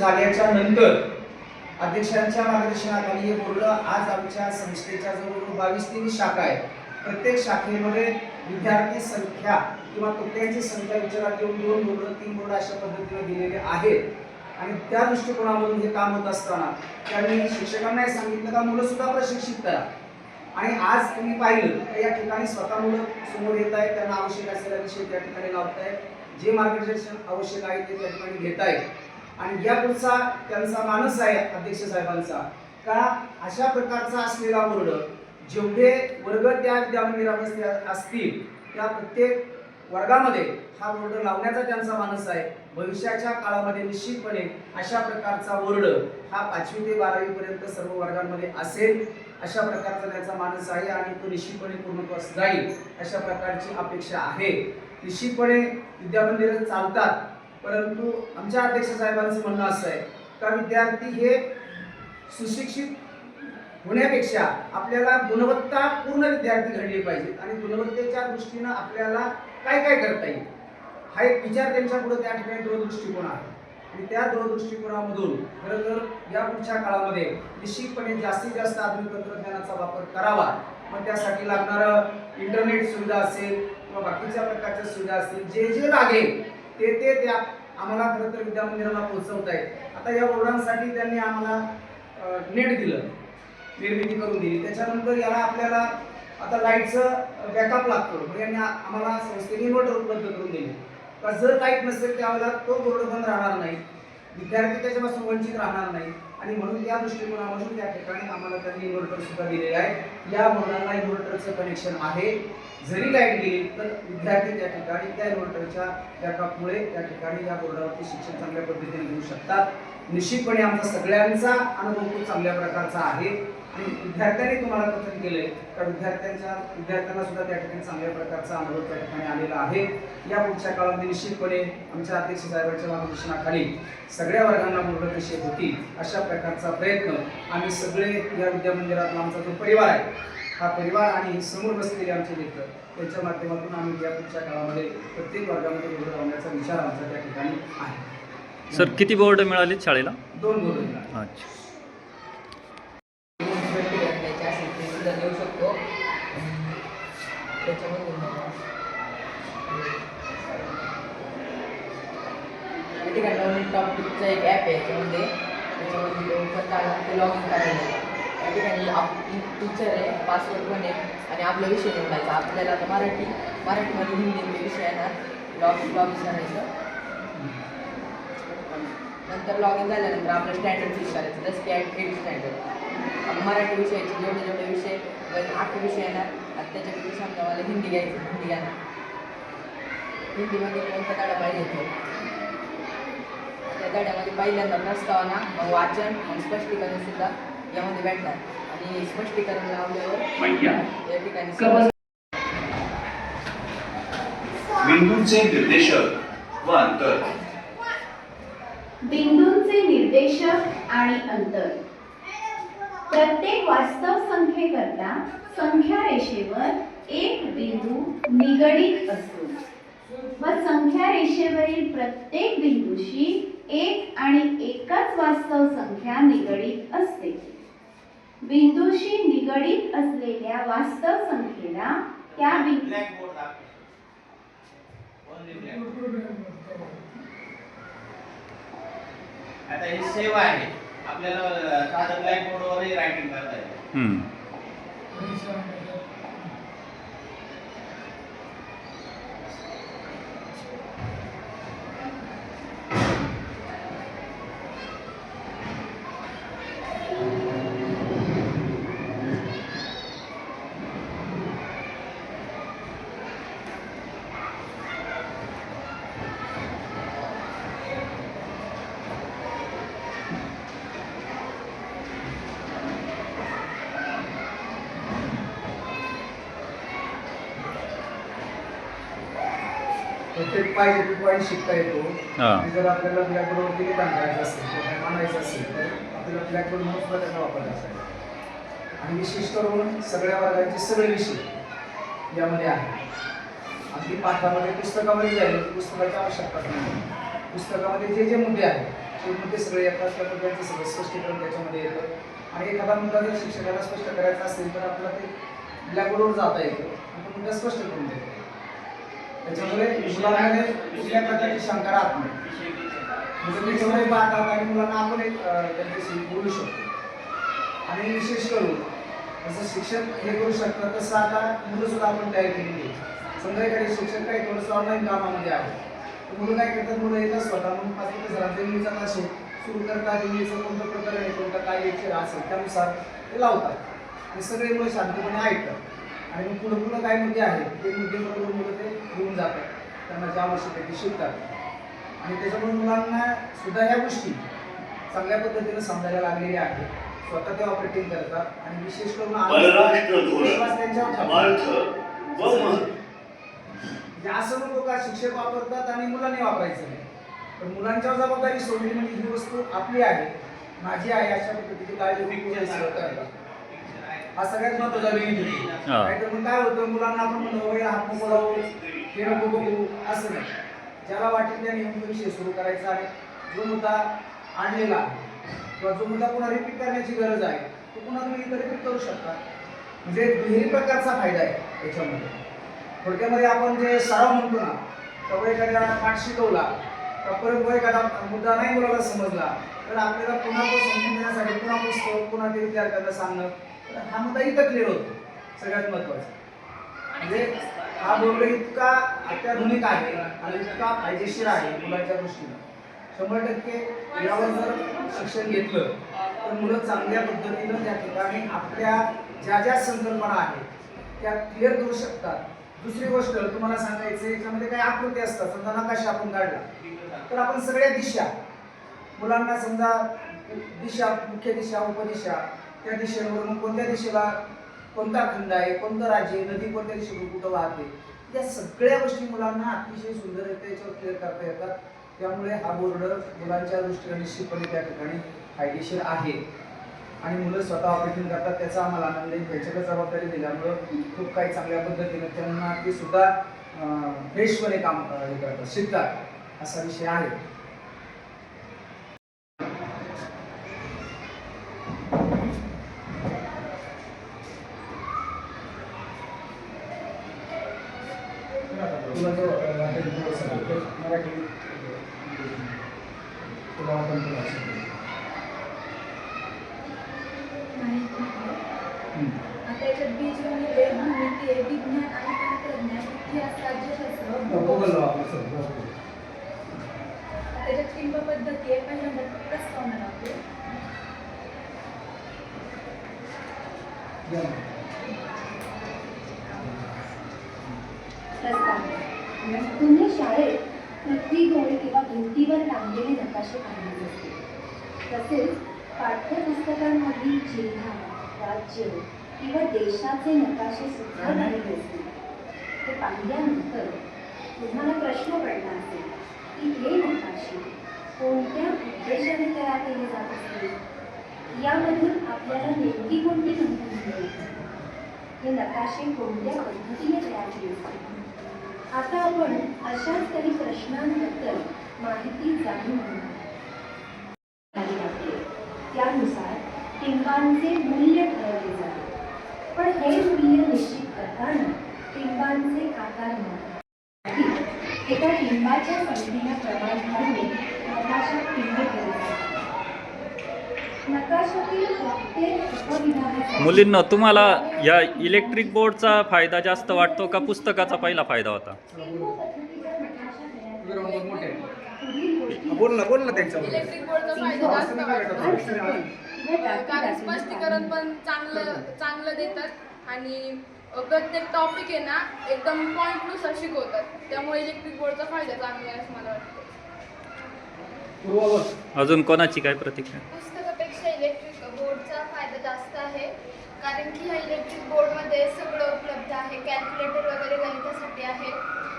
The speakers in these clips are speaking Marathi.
झाल्याच्यानंतर अध्यक्षांच्या मार्गदर्शनाखाली हे बोर्ड आज आमच्या संस्थेच्या जवळजवळ बावीस तीन शाखा आहेत. प्रत्येक शाखेमध्ये विद्यार्थी संख्या किंवा तुकड्यांची संख्या विचारात घेऊन दोन बोर्ड तीन बोर्ड अशा पद्धतीने दिलेले आहेत. आणि त्या दृष्टिकोनामधून हे काम होत असताना त्यांनी शिक्षकांनाही सांगितलं का मुलं सुद्धा प्रशिक्षित करा. आणि आज तुम्ही पाहिलं तर या ठिकाणी स्वतः मुलं समोर येत आहेत त्यांना आवश्यक असलेला विषय त्या ठिकाणी लावतायत. जे मार्गदर्शन आवश्यक आहे ते त्या ठिकाणी घेत आहेत आणि या पुढचा त्यांचा मानस आहे अध्यक्ष साहेबांचा. का अशा प्रकारचा असलेला वर्ग जेवढे वर्ग त्या विद्यामंदिरामध्ये असतील त्या प्रत्येक वर्गामध्ये हा बोर्ड लावण्याचा त्यांचा मानस आहे. भविष्याच्या काळामध्ये निश्चितपणे अशा प्रकारचा बोर्ड हा पाचवी ते बारावी पर्यंत सर्व वर्गांमध्ये असेल अशा प्रकारचा त्याचा मानस आहे आणि तो निश्चितपणे पूर्णत्वास जाईल अशा प्रकारची अपेक्षा आहे. निश्चितपणे विद्यामंदिरं चालतात परंतु आमच्या अध्यक्ष साहेबांचं म्हणणं असं आहे का विद्यार्थी हे सुशिक्षित होण्यापेक्षा आपल्याला गुणवत्ता पूर्ण विद्यार्थी घडले पाहिजेत आणि गुणवत्तेच्या दृष्टीनं आपल्याला काय काय करता येईल हा एक विचार त्यांच्या पुढे त्या ठिकाणी दूरदृष्टिकोन आहे. आणि त्या दूरदृष्टिकोनामधून खरं तर या पुढच्या काळामध्ये निश्चितपणे जास्तीत जास्त आधुनिक तंत्रज्ञानाचा वापर करावा. मग त्यासाठी लागणारं इंटरनेट सुविधा असेल किंवा बाकीच्या प्रकारच्या सुविधा असतील जे जे लागेल ते ते त्या आम्हाला खरं तर विद्यामंदिराला पोहोचवत आहेत आता या बोर्डांसाठी त्यांनी आम्हाला नेट दिलं. निर्मिती करून दिली. त्याच्यानंतर याला आपल्याला आता लाईटचं बॅकअप लागतो. मग यांनी आम्हाला संस्थेने इन्व्हर्टर उपलब्ध करून दिले. का जर लाइट नसेल त्यावेळेला तो बोर्ड बंद राहणार नाही. विद्यार्थी त्याच्यापासून वंचित राहणार नाही. आणि म्हणून त्या दृष्टिकोनापासून त्या ठिकाणी आम्हाला त्यांनी इन्व्हर्टर सुद्धा दिलेलं आहे या मुलांना इन्व्हर्टरचं कनेक्शन आहे. जरी लाइट गेली तर विद्यार्थी त्या ठिकाणी त्या इन्व्हर्टरच्या बॅकअपमुळे त्या ठिकाणी या बोर्डावरती शिक्षण चांगल्या पद्धतीने घेऊ शकतात. निश्चितपणे आमचा सगळ्यांचा अनुभव खूप चांगल्या प्रकारचा आहे. आणि विद्यार्थ्यांनी तुम्हाला कथन केलंय. तर विद्यार्थ्यांच्या विद्यार्थ्यांना सुद्धा त्या ठिकाणी चांगल्या प्रकारचा अनुभव त्या ठिकाणी आलेला आहे. या पुढच्या काळामध्ये निश्चितपणे आमच्या अध्यक्ष साहेबांच्या मार्गदर्शनाखाली सगळ्या वर्गांना बोर्ड कशी होती अशा प्रकारचा प्रयत्न आम्ही सगळे या विद्यामंदिरातला आमचा जो परिवार आहे हा परिवार आणि समोर बसलेले आमचे मित्र त्यांच्या माध्यमातून आम्ही या पुढच्या काळामध्ये प्रत्येक वर्गामध्ये बोर्ड लावण्याचा विचार आमचा त्या ठिकाणी आहे. सर किती बोर्ड मिळाले शाळेला? दोन बोर्ड मिळाले. अच्छा घातल्याचे असेल ते सुद्धा देऊ शकतो ठीक आहे ठिकाणी नवीन एक ॲप आहे त्याच्यामध्ये त्याच्यामध्ये तो ते लॉग इन करायला या ठिकाणी आप टीचर आहे पासवर्ड पण आहे आणि आपला विषय निवडायचा. आपल्याला आता मराठी मराठीमध्ये हिंदी विषय येणार लॉग लॉग इन करायचं. नंतर लॉग इन झाल्यानंतर आपलं स्टँडर्ड चूज करायचं. जसं की एट स्टँडर्ड मराठी विषयाचे जेवढे जेवढे विषय आठ विषय येणार आणि त्याच्यापैकी समजा मला हिंदी घ्यायचं हिंदी घेणार हिंदीमध्ये कोणता धडा पाहिजे तो त्या धड्यामध्ये पहिल्यांदा प्रस्तावना मग वाचन आणि स्पष्टीकरण सुद्धा यामध्ये भेटणार. आणि स्पष्टीकरण लावल्यावर या ठिकाणी बिंदूंचे निर्देशक व अंतर. बिंदूंचे निर्देशक आणि अंतर. प्रत्येक वास्तव संख्येकरता संख्या रेषेवर एक बिंदू निगडीत असतो. व संख्या रेषेवरील प्रत्येक बिंदूशी एक आणि एकच वास्तव संख्या निगडीत असते. बिंदूशी निगडीत असलेल्या वास्तव संख्येला त्या बिंदू आता हे सेवा आहे. आपल्याला साधं ब्लॅक बोर्डवरही रायटिंग करता येईल हम्म. प्रत्येक पाहिजे ते पॉईंट शिकता येतो. हा. आणि जर आपल्याला ब्लॅकबोर्डवरती लिखाण करायचं असेल किंवा मांडायचं असेल तर आपल्याला ब्लॅकबोर्ड म्हणून सुद्धा त्याचा वापर करायचा आणि विशेष करून सगळ्या वर्गाचे सगळे विषय यामध्ये आहे अगदी पाठामध्ये पुस्तकामध्ये जाईल पुस्तकाची आवश्यकता नाही. पुस्तकामध्ये जे जे मुद्दे आहेत ते मुद्दे सगळे येतात त्या मुद्द्यांचं सगळं स्पष्टीकरण त्याच्यामध्ये येतं. आणि एखादा मुद्दा जर शिक्षकाला स्पष्ट करायचा असेल तर आपल्याला ते ब्लॅकबोर्डवर जाता येतं. आणि तो मुद्दा स्पष्ट करून देतो. त्याच्यामुळे मुलांमध्ये कुठल्या प्रकारची शंका राहत नाही. म्हणजे ते पाहतात आणि मुलांना आपण एक त्यांच्याशी बोलू शकतो. आणि विशेष करून जसं शिक्षण हे करू शकतात तसं आता मुलं सुद्धा आपण तयार केलेली आहे. समजा एखादे शिक्षक काही थोडंसं ऑनलाईन कामामध्ये आहे. तर मुलं काय करतात? मुलं येतात स्वतः. म्हणून पाच मिनिटं झाला इंग्लिशचा तास सुरू करतात. इंग्लिशचं कोणतं प्रकरण आहे कोणतं काय लेक्चर असेल त्यानुसार ते लावतात. आणि सगळे मुलं शांतपणे ऐकतात. आणि मग पुढं पुढं काय मुद्दे आहेत ते मुद्दे बरोबर मुलं ते घेऊन जातात. त्यांना ज्या आवश्यक आहे ते शिकतात. आणि त्याच्यामुळे मुलांना सुद्धा ह्या गोष्टी चांगल्या पद्धतीने समजायला लागलेल्या आहेत. स्वतः ते ऑपरेटिंग करतात आणि विशेष करून महत्त्व म्हणजे असं नको का शिक्षक वापरतात आणि मुलांनी वापरायचं नाही. तर मुलांच्यावर जबाबदारी सोडली म्हणजे ही वस्तू आपली आहे माझी आहे अशा पद्धतीची काळजी घेऊन पुढे सगळं करायचं. हा सगळ्यात महत्त्वाचा बेनिफिट हा. नाहीतर मग काय होतं मुलांना आपण म्हणतो "वय, हात नको लावू हे नको बघू असं नाही. ज्याला वाटेल त्याने येऊन तो विषय सुरू करायचा आणि जो मुद्दा आणलेला आहे किंवा जो मुद्दा पुन्हा रिपीट करण्याची गरज आहे तो पुन्हा तुम्ही इथं रिपीट करू शकता. म्हणजे दुहेरी प्रकारचा फायदा आहे याच्यामध्ये. थोडक्यामध्ये आपण जे सराव म्हणतो ना तर एखाद्या पाठ शिकवला तर परत व एखादा मुद्दा नाही मुलाला समजला तर आपल्याला पुन्हा तो समजून देण्यासाठी पुन्हा पुस्तक पुन्हा ते विद्यार्थ्यांना सांगणं तर हा मुद्दा इथं क्लिअर होतो. सगळ्यात महत्त्वाचा. म्हणजे हा बोर्ड इतका अत्याधुनिक आहे आणि इतका फायदेशीर आहे मुलांच्या दृष्टीनं. शंभर टक्के यावर जर शिक्षण घेतलं तर मुलं चांगल्या पद्धतीनं त्या ठिकाणी आपल्या ज्या ज्या संकल्पना आहेत त्या क्लिअर करू शकतात. दुसरी गोष्ट तुम्हाला सांगायचं याच्यामध्ये काही आकृती असतात. समजा नकाशा आपण काढला तर आपण सगळ्या दिशा मुलांना समजा दिशा मुख्य दिशा उपदिशा त्या दिशेवर मग कोणत्या दिशेला कोणता खंड आहे कोणतं राज्य आहे नदी कोणत्या दिशेवर कुठं वाहते या सगळ्या गोष्टी मुलांना अतिशय सुंदररित्या याच्यावर क्लिअर करता येतात. त्यामुळे हा बोर्ड मुलांच्या दृष्टीने निश्चितपणे त्या ठिकाणी फायदेशीर आहे. आणि मुलं स्वतः ऑपरेशन करतात त्याचा आम्हाला आनंद आहे. त्याच्याकडे जबाबदारी दिल्यामुळं खूप काही चांगल्या पद्धतीने त्यांना ते सुद्धा फ्रेशपणे काम हे करतात शिकतात. असा विषय आहे. आता याच्यात बीजगणित आहे भूमिती आहे विज्ञान आणि तंत्रज्ञान इतिहास राज्यशास्त्र. त्याच्यात लिंब पद्धती आहे पहिल्यांदा प्रस्तावना लागते प्रस्ताव तुम्ही शाळेत पृथ्वीगोल किंवा भिंतीवर टांगलेले नकाशे पाहिले असते. तसेच पाठ्यपुस्तकांमधील जिल्हा राज्य किंवा देशाचे नकाशे सुद्धा पाहिले असतील ते पाहिल्यानंतर तुम्हाला प्रश्न पडला असेल की हे नकाशे कोणत्या उद्देशाने तयार केले जात असतील? यामधून आपल्याला नेमकी कोणती माहिती मिळेल? हे नकाशे कोणत्या पद्धतीने तयार केले? आता आपण अशाच काही प्रश्नांबद्दल माहिती जाणून घेणार त्यानुसार टिंबांचे मूल्य ठरवले जाते. पण हे मूल्य निश्चित करताना टिंबांचे आकार मापण्यासाठी एका टिंबाच्या संख्येला प्रमाण घालून नकाशात टिंब केले जातात नकाशातील प्रत्येक उपविभागासाठी मुलींना तुम्हाला या इलेक्ट्रिक बोर्डचा फायदा जास्त वाटतो का? पुस्तकाचा पहिला फायदा होता? इलेक्ट्रिक बोर्डचा फायदा जास्त वाटतो. कारण स्पष्टीकरण पण चांगलं चांगलं देतात. आणि प्रत्येक टॉपिक आहे ना एकदम पॉईंटनुसार शिकवतात. त्यामुळे इलेक्ट्रिक बोर्डचा फायदा चांगला आहे असं मला वाटतं. अजून कोणाची काय प्रतिक्रिया इलेक्ट्रिक बोर्डचा फायदा जास्त आहे की ह्या इलेक्ट्रिक बोर्डमध्ये सगळं उपलब्ध आहे. कॅल्क्युलेटर वगैरे गणितासाठी आहे.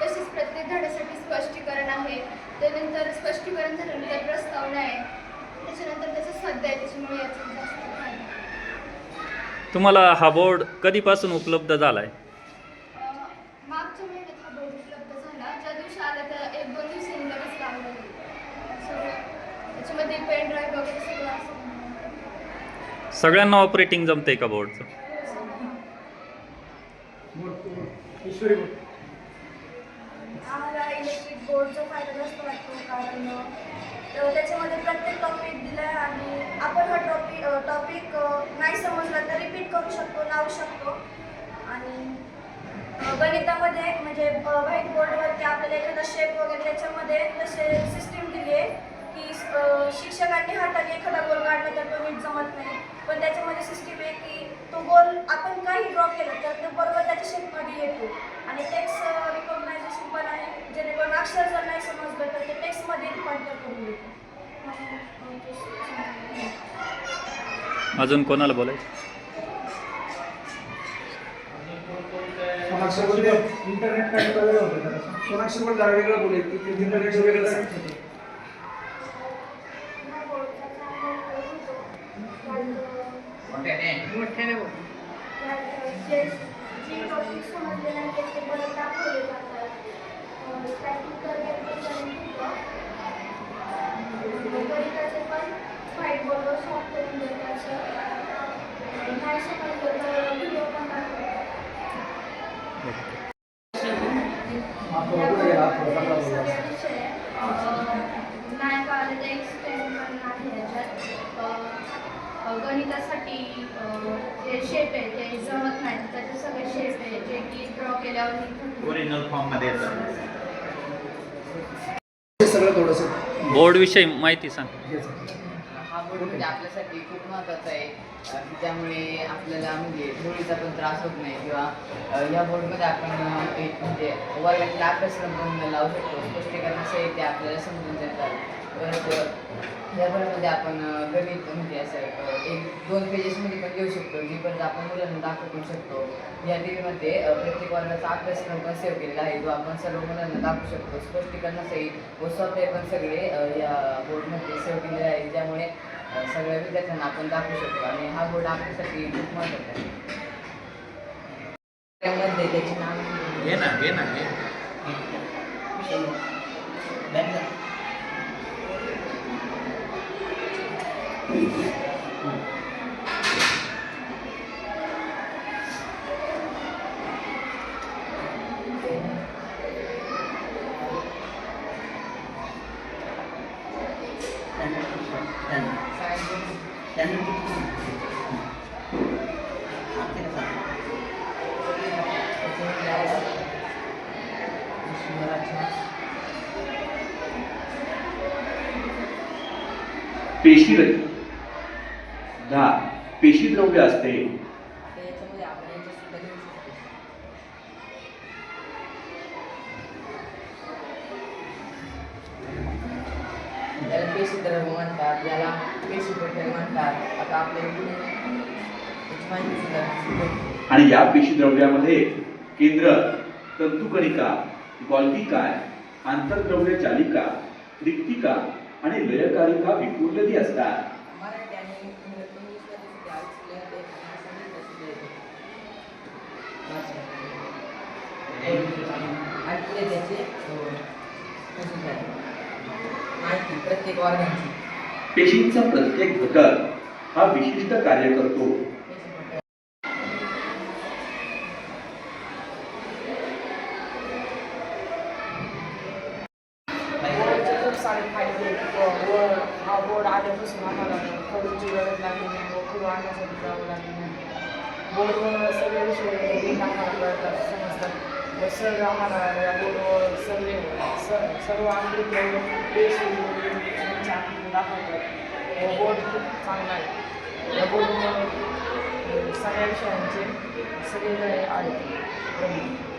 तसेच प्रत्येक धड्यासाठी स्पष्टीकरण आहे. त्यानंतर स्पष्टीकरण झाल्यानंतर प्रस्तावना आहे. त्याच्यानंतर त्याचा स्वाध्याय आहे. त्याच्यामुळे याचा जास्त तुम्हाला हा बोर्ड कधीपासून उपलब्ध झाला आहे मागच्या महिन्यात हा बोर्ड उपलब्ध झाला. ज्या दिवशी आला त्या एक दोन दिवसांनी लगेच सगळं त्याच्यामध्ये पेन ड्राईव्ह वगैरे सगळं असतं सगळ्यांना ऑपरेटिंग जमते का बोर्डचं आम्हाला इलेक्ट्रिक बोर्डचा फायदा जास्त वाटतो कारण अ, त्याच्यामध्ये प्रत्येक टॉपिक दिला आहे आणि आपण हा टॉपिक टॉपिक नाही समजला तर रिपीट करू शकतो लावू शकतो. आणि अ, गणितामध्ये म्हणजे व्हाईट बोर्डवरती आपल्याला एखादा शेप वगैरे त्याच्यामध्ये तसे सिस्टीम दिली आहे की शिक्षकांनी हाताने एखादा गोल काढला तर तो नीट जमत नाही. पण त्याच्यामध्ये सिस्टीम आहे की तो गोल आपण काही ड्रॉ केलं तर तो बरोबर त्याच्या शेपमध्ये येतो. आणि टेक्स्ट रिकॉग्नायझेशन पण आहे. जेणेकरून अक्षर जर नाही समजलं तर ते टेक्स्टमध्ये रूपांतर करून देतो. अजून कोणाला बोलायचं? इंटरनेट कनेक्ट वगैरे होतं. जरा. सोनाक्षी बोल जरा वेगळं बोलेल इंटरनेट वेगळं कनेक्ट होतं मोठ्याने जे जे टॉपिक समजले नाही ते ते परत दाखवले जातात प्रॅक्टिकल गणिताचे पण व्हाईट बोर्डवर सॉल्व करून देतात सर नाही समजलं तर व्हिडिओ पण दाखवतात हा, तो कुठे गेला? तो चांगला बोलला. सगळे विषय अं, नाही कळालं तर एक्सपेरिमेंट आहे याच्यात अं, गणितासाठी अं, जे शेप आहे ते जमत नाही त्याचे सगळे शेप आहे जे की ड्रॉ केल्यावर निघतात. ओरिजिनल फॉर्ममध्ये येतं. हे सगळं थोडंसं बोर्ड विषयी माहिती सांग. म्हणजे आपल्यासाठी खूप महत्वाचं आहे. त्यामुळे आपल्याला म्हणजे धुळीचा पण त्रास होत नाही किंवा या बोर्डमध्ये आपण एक म्हणजे वर्गातला अभ्यासक्रम पण लावू शकतो. स्पष्टीकरणासहित ते आपल्याला समजून देतात. परत अ, या बोर्डमध्ये आपण गणित म्हणजे असं एक दोन पेजेसमध्ये पण लिहू शकतो. जी परत आपण मुलांना दाखवू शकतो. या टी व्हीमध्ये प्रत्येक वर्गाचा अभ्यासक्रम पण सेव्ह केलेला आहे. जो आपण सर्व मुलांना दाखवू शकतो. स्पष्टीकरणासहित व सोपे पण सगळे या बोर्डमध्ये सेव्ह केलेले आहे. ज्यामुळे सगळ्या विद्यार्थ्यांना आपण दाखवू शकतो. आणि हा बोर्ड आपल्यासाठी खूप महत्त्वाचा आहे. त्याचे नाव घे ना घे ना घे. पेशीरहित दहा पेशीद्रव्य असते. सुद्धा पेशी म्हणतात याला पेशी म्हणतात. आता सुद्धा. आणि या पेशीद्रव्यामध्ये केंद्र तंतुकणिका गॉल्गी काय आंतरद्रव्य चालिका रिक्तिका आणि लयकारिका विखुरलेली असतात मराठी आणि इंग्रजी इंग्लिशमध्ये सुद्धा ऐकले ते सांगितलं सुद्धा येतं. ऐकले त्याचे? माहिती प्रत्येक पेशींचा प्रत्येक घटक हा विशिष्ट कार्य करतो. हा आल्यापासून आम्हाला खडूची गरज लागली नाही व खडू आणण्यासाठी जावं लागलं नाही. बोर्डवर सगळे विषय कळतात समजतात. व सर आम्हाला या बोर्डवर सर्व स- सर्व आंतरिक पेशी दाखवतात व बोर्ड खूप चांगला आहे या बोर्डवर सगळ्या विषयांचे सगळे आहेत